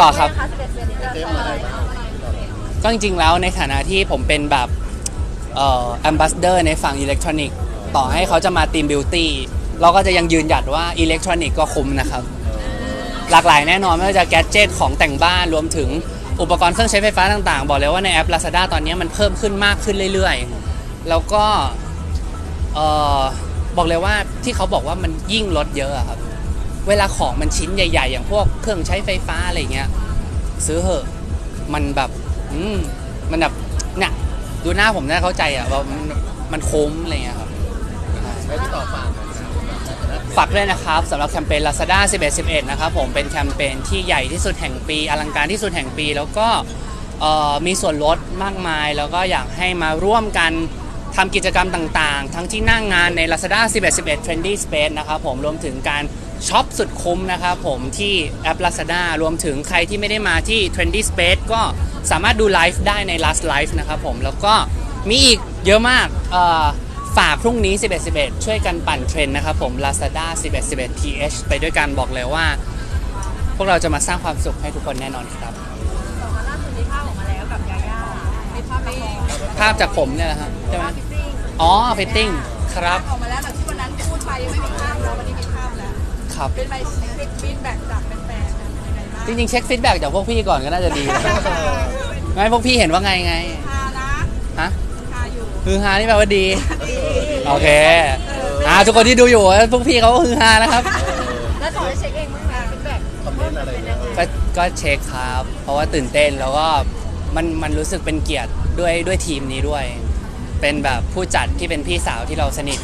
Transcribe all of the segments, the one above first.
ต่อครับเป็นไงะ11เดือนนี้เตรียมอะไรบ้างก็จริงๆแล้วในฐานะที่ผมเป็นแบบเอ่อ ambassador ในฝั่งอิเล็กทรอนิกส์ต่อให้เขาจะมาทีมบิวตี้เราก็จะยังยืนหยัดว่าอิเล็กทรอนิกส์ก็คุ้มนะครับ หลากหลายแน่นอนไม่ว่าจะแกดเจิตของแต่งบ้านรวมถึงอุปกรณ์เครื่องใช้ไฟฟ้าต่างๆ บอกเลยว่าในแอป Lazada ตอนนี้มันเพิ่มขึ้นมากขึ้นเรื่อยๆ แล้วก็เอ่อบอกเลยว่าที่เขาบอกว่ามันยิ่งลดเยอะอะครับ เวลาของมันชิ้นใหญ่ ๆ อย่างพวกเครื่องใช้ไฟฟ้าอะไรเงี้ยซื้อเหอะมันแบบอืมมันแบบเนี่ยดูหน้าผมน่าเข้าใจอะว่ามันมันคุ้มอะไรเงี้ยครับให้พี่ต่อฝากหน่อยนะครับฝากด้วยนะครับสำหรับแคมเปญ Lazada 11 11 นะครับผมเป็นแคมเปญที่ใหญ่ที่สุดแห่งปี อลังการที่สุดแห่งปี แล้วก็เอ่อมีส่วนลดมากมาย แล้วก็อยากให้มาร่วมกันทำกิจกรรมต่างๆ ทั้งที่นั่งงานใน Lazada 11 11 Trendy Space นะครับผมรวมถึงการ ช็อปสุดคุ้มนะครับผมที่แอป Lazada รวมถึงใครที่ไม่ได้มาที่ Trendy Space ก็สามารถดูไลฟ์ได้ใน Last Live นะครับผมแล้วก็มีอีกเยอะมากเอ่อฝากพรุ่งนี้ 11 11 ช่วยกันปั่นเทรนด์นะครับผม Lazada 11 11 th ไปด้วยกันบอกเลยว่า พวกเราจะมาสร้างความสุขให้ทุกคนแน่นอนครับต่อมาล่าสุดมีภาพออกมาแล้วกับยาย่ามีภาพไปภาพจากผมเนี่ยแหละฮะใช่ไหมฟิตติ้งอ๋อฟิตติ้งครับออกมาแล้วแต่ที่วันนั้นพูดไปยังไม่มี ครับ เป็นใบฟีดแบ็กจากแฟนๆเป็นยังไงบ้างจริงๆเช็คฟีดแบ็กจากพวกพี่ก่อนก็น่าจะดีไม่พวกพี่เห็นว่าไงไงฮานะฮะฮาอยู่ฮือฮานี่แปลว่าดีโอเคอ่าทุกคนที่ดูอยู่พวกพี่เขาก็ฮือฮานะครับแล้วต่อได้เช็คเองมั้งไหมฟีดแบ็กคอมเมนต์อะไรเนี่ยเออก็ก็เช็คครับ เพราะว่าตื่นเต้นแล้วก็มันมันรู้สึกเป็นเกียรติด้วยด้วยทีมนี้ด้วย เป็นแบบผู้จัดที่เป็นพี่สาวที่เราสนิท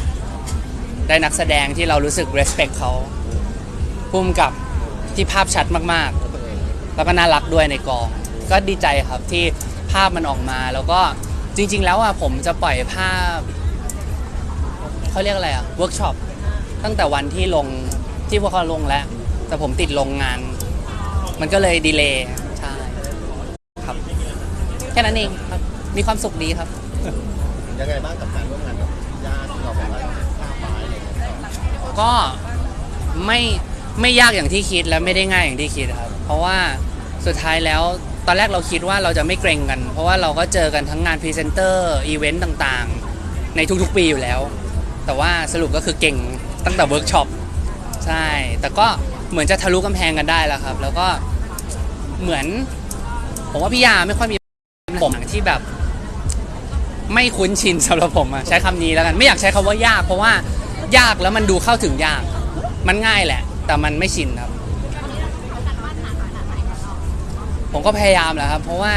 ได้นักแสดงที่เรารู้สึก respect เขา พุ่มกับที่ภาพชัดมากๆ แล้วก็น่ารักด้วยในกอง ก็ดีใจครับที่ภาพมันออกมาแล้วก็จริง ๆ แล้วอะผมจะปล่อยภาพเขาเรียกอะไรอะเวิร์กช็อปตั้งแต่วันที่ลงที่พวกเขาลงแล้ว แต่ผมติดลงงาน มันก็เลยดีเลย์ใช่ครับ แค่นั้นเองครับ มีความสุขดีครับ ยังไงบ้างกับการร่วมงานกับญาติที่เราแบบว่าข้ามไม้อะไรอย่างเงี้ยก็ไม่ ไม่ยากอย่างที่คิดและไม่ได้ง่ายอย่างที่คิดครับ เพราะว่าสุดท้ายแล้วตอนแรกเราคิดว่าเราจะไม่เกรงกัน เพราะว่าเราก็เจอกันทั้งงานพรีเซนเตอร์อีเวนต์ต่างๆ ในทุกๆปีอยู่แล้ว แต่ว่าสรุปก็คือเก่งตั้งแต่เวิร์กช็อปใช่ แต่ก็เหมือนจะทะลุกำแพงกันได้แล้วครับ แล้วก็เหมือน ผมว่าพี่ยาไม่ค่อยมีผมที่แบบ ไม่คุ้นชินสำหรับผมอะใช้คำนี้แล้วกัน ไม่อยากใช้คำว่ายาก เพราะว่ายากแล้วมันดูเข้าถึงยาก มันง่ายแหละ แต่มันไม่ชินครับ ผมก็พยายามแหละครับ เพราะว่า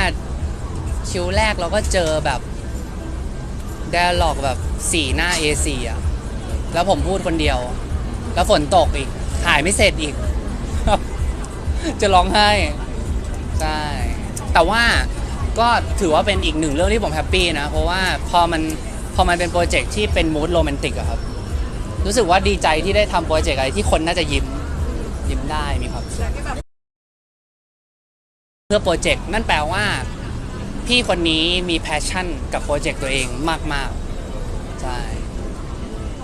คิวแรกเราก็เจอแบบ d ด a ล็อกแบบสี่หน้า A4 อะ แล้วผมพูดคนเดียว แล้วฝนตกอีก ถ่ายไม่เสร็จอีก จะร้องไห้ ใช่ แต่ว่าก็ถือว่าเป็นอีกหนึ่งเรื่องที่ผมแฮปปี้นะ เพราะว่าพอมันพอมันเป็นโปรเจกต์ที่เป็นมูดโรแมนติกอะครับ รู้สึกว่าดีใจที่ได้ทำโปรเจกต์อะไรที่คนน่าจะยิ้ม ยิ้มได้มีความสุขจากที่แบบเพื่อโปรเจกต์นั่นแปลว่า พี่คนนี้มีแพชชั่นกับโปรเจกต์ตัวเองมากๆใช่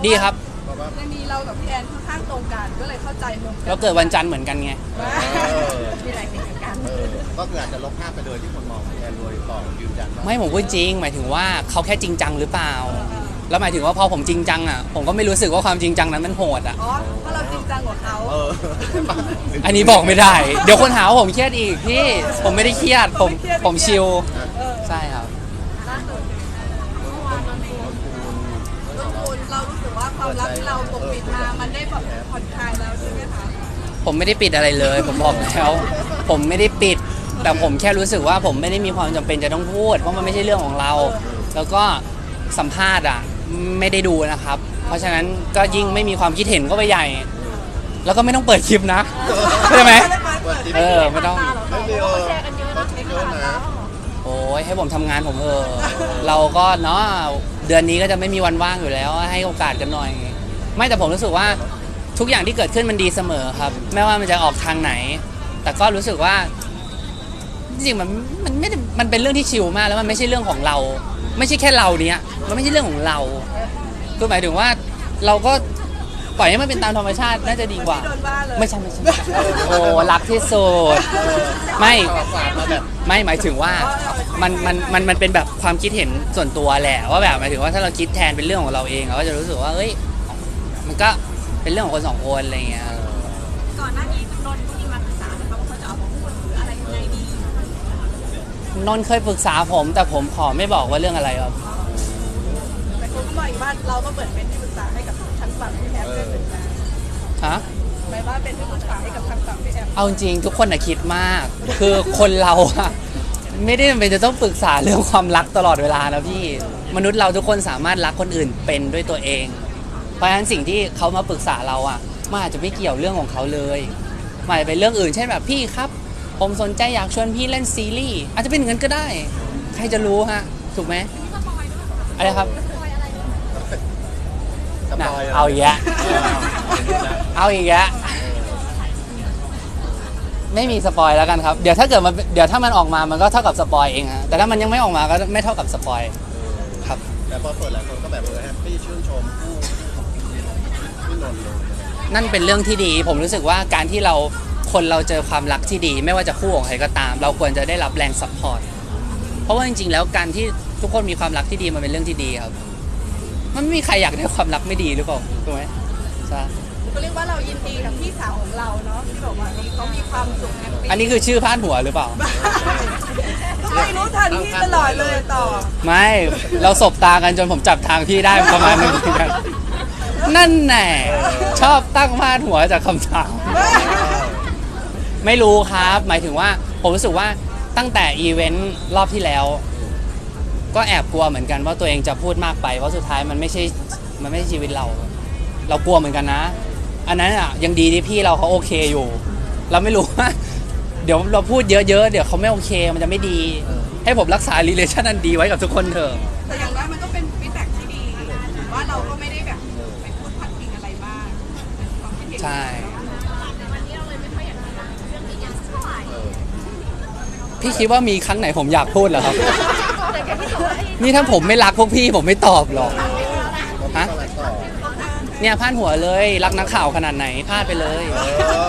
ดีครับเพราะว่าเรื่องนี้เรากับพี่แอนค่อนข้างตรงกันก็เลยเข้าใจมุมเราเกิดวันจันทร์เหมือนกันไงมีหลายสิ่งเหมือนกันเออก็คืออาจจะลบภาพไปเลยที่คนมองแอนรวยต่อยืนยันว่าไม่ผมพูดจริง หมายถึงว่าเขาแค่จริงจังหรือเปล่า แล้วหมายถึงว่าพอผมจริงจังอะผมก็ไม่รู้สึกว่าความจริงจังนั้นมันโหดอะอ๋อเพราะเราจริงจังกว่าเขาเอออันนี้บอกไม่ได้ เดี๋ยวคนหาว่าผมเครียดอีกพี่ ผมไม่ได้เครียด ผมผมชิลเออใช่ครับล่าสุดเมื่อวานนนท์รถคุณเรารู้สึกว่าความรักที่เราปกปิดมามันได้แบบผ่อนคลายแล้วใช่ไหมคะผมไม่ได้ปิดอะไรเลย ผมบอกแล้ว ผมไม่ได้ปิด แต่ผมแค่รู้สึกว่าผมไม่ได้มีความจำเป็นจะต้องพูด เพราะมันไม่ใช่เรื่องของเรา แล้วก็สัมภาษณ์อะไม่ได้ดูนะครับ เพราะฉะนั้นก็ยิ่งไม่มีความคิดเห็นก็ไปใหญ่ แล้วก็ไม่ต้องเปิดคลิปนะใช่ไหม เออไม่ต้อง ไม่มีเออ แชร์กันเยอะนะเยอะนะโอ้ยให้ผมทำงานผมเออะเราก็เนาะเดือนนี้ก็จะไม่มีวันว่างอยู่แล้ว ให้โอกาสกันหน่อย ไม่แต่ผมรู้สึกว่าทุกอย่างที่เกิดขึ้นมันดีเสมอครับ ไม่ว่ามันจะออกทางไหน แต่ก็รู้สึกว่า จริงๆมันมันไม่ได้มันเป็นเรื่องที่ชิลมากแล้วมันไม่ใช่เรื่องของเรา ไม่ใช่แค่เราเนี้ยมันไม่ใช่เรื่องของเรา คือหมายถึงว่าเราก็ ปล่อยให้มันเป็นตามธรรมชาติน่าจะดีกว่า โดนว่าเลยไม่ใช่ไม่ใช่โอ้รักที่สุดไม่ข่าวสารมาแบบไม่หมายถึงว่ามันมันมันมันเป็นแบบความคิดเห็นส่วนตัวแหละว่าแบบหมายถึงว่าถ้าเราคิดแทนเป็นเรื่องของเราเองเราก็จะรู้สึกว่าเอ้ยมันก็เป็นเรื่องของคนสองคนอะไรเงี้ยก่อนหน้านี้นนท์มีมาปรึกษาไหมคะว่าเขาจะเอามาพูดหรืออะไรยังไงดีนนท์เคยปรึกษาผม แต่ผมขอไม่บอกว่าเรื่องอะไรครับแต่คนก็บอกอีกว่าเราก็เหมือนเป็นที่ปรึกษาให้กับทาง ฝั่งพี่แอฟด้วยเหมือนกันฮะ หมายว่าเป็นที่ปรึกษาให้กับทางฝั่งพี่แอฟเอาจริงๆทุกคนอะคิดมาก คือคนเราอะไม่ได้จำเป็นจะต้องปรึกษาเรื่องความรักตลอดเวลานะพี่มนุษย์เราทุกคนสามารถรักคนอื่นเป็นด้วยตัวเอง เพราะฉะนั้นสิ่งที่เขามาปรึกษาเราอะมันอาจจะไม่เกี่ยวเรื่องของเขาเลยมันอาจจะเป็นเรื่องอื่นเช่นแบบพี่ครับ ผมสนใจอยากชวนพี่เล่นซีรีส์อาจจะเป็นอย่างนั้นก็ได้ ใครจะรู้ฮะถูกไหมอะไรครับ สน่ะปอยล์ะเอาอีกแล้วเอาอีกแล้วไม่มีสปอยแล้วกันครับ เดี๋ยวถ้าเกิดมันเดี๋ยวถ้ามันออกมามันก็เท่ากับสปอยเองฮะ แต่ถ้ามันยังไม่ออกมาก็ไม่เท่ากับสปอยครับ แต่พอเปิดหลายคนก็แบบเออแฮปปี้ชื่นชมผู้พี่นนท์เลยนั่นเป็นเรื่องที่ดี ผมรู้สึกว่าการที่เราคนเราเจอความรักที่ดี ไม่ว่าจะคู่ของใครก็ตาม เราควรจะได้รับแรงซัพพอร์ตเพราะว่าจริงๆ แล้วการที่ทุกคนมีความรักที่ดีมันเป็นเรื่องที่ดีครับ มันไม่มีใครอยากได้ความรักไม่ดีหรือเปล่าถูกไหมใช่ก็เรียกว่าเรายินดีกับพี่สาวของเราเนาะที่แบบว่าเขามีความสุขแฮปปี้อันนี้คือชื่อพาดหัวหรือเปล่า ทำไมรู้ทันพี่ตลอดเลยต่อ ไม่เราสบตากันจนผมจับทางพี่ได้ประมาณหนึงเหมือนกันนั่นแน่ชอบตั้งพาดหัวจากคำถาม ไม่รู้ครับ หมายถึงว่าผมรู้สึกว่าตั้งแต่อีเวนต์รอบที่แล้ว ก็แอบกลัวเหมือนกันว่าตัวเองจะพูดมากไป เพราะสุดท้ายมันไม่ใช่มันไม่ใช่ชีวิตเรา เรากลัวเหมือนกันนะ อันนั้นอะยังดีที่พี่เราเขาโอเคอยู่ เราไม่รู้ว่าเดี๋ยวเราพูดเยอะๆ เดี๋ยวเขาไม่โอเคมันจะไม่ดี ให้ผมรักษา relation อันดีไว้กับทุกคนเถอะแต่อย่างน้อยมันก็เป็นฟีดแบ็กที่ดีว่าเราก็ไม่ได้แบบไปพูดพัดพิงอะไรมากเป็นความคิดเห็นใช่พี่คิดว่ามีครั้งไหนผมอยากพูดเหรอครับ นี่ถ้าผมไม่รักพวกพี่ผมไม่ตอบหรอก ฮะก็รักต่อเนี่ยพาดหัวเลย รักนักข่าวขนาดไหนพาดไปเลย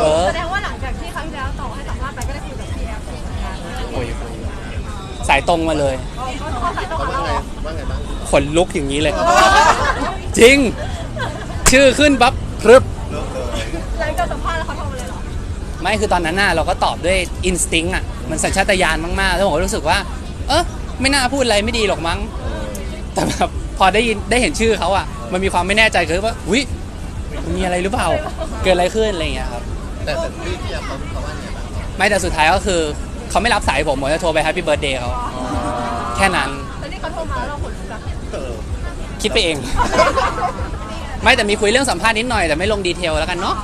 เออแสดงว่าหลังจากที่ครั้งที่แล้วต่อให้สัมภาษณ์ไปก็ได้คุยกับพี่แอฟใช่ไหมคะโอ้ยสายตรงมาเลยเขาสายตรงเขากับว่าเราไงว่าไงบ้างขนลุกอย่างนี้เลย จริง ชื่อขึ้นปั๊บพรึบเลิกเลยหลังจากสัมภาษณ์แล้วเขาโทรมาเลยเหรอไม่คือตอนนั้นน่ะเราก็ตอบด้วยอินสติ้งอะมันสัญชาตญาณมากๆ แล้วผมก็รู้สึกว่า เออ ไม่น่าพูดอะไรไม่ดีหรอกมั้ง แต่แบบพอได้ยินได้เห็นชื่อเขาอะ มันมีความไม่แน่ใจคือว่าอุ้ยมันมีอะไรหรือเปล่า เกิดอะไรขึ้นอะไรอย่างเงี้ยครับ แต่แต่พี่พี่แอฟเขาเขาว่าไงบ้างไม่แต่สุดท้ายก็คือเขาไม่รับสายผมผมจะโทรไปแฮปปี้เบิร์ดเดย์เขาแค่นั้นแล้วนี่เขาโทรมาแล้วเราขนลุกอะเออคิดไปเอง ไม่แต่มีคุยเรื่องสัมภาษณ์นิดหน่อยแต่ไม่ลงดีเทลแล้วกันเนาะ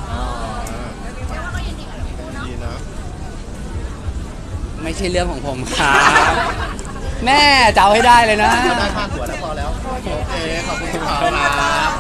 ดีนะ ไม่ใช่เรื่องของผมครับ แม่จะเอาให้ได้เลยนะ ได้ค่าตัวแล้วพอแล้ว โอเค ขอบคุณที่ขครับ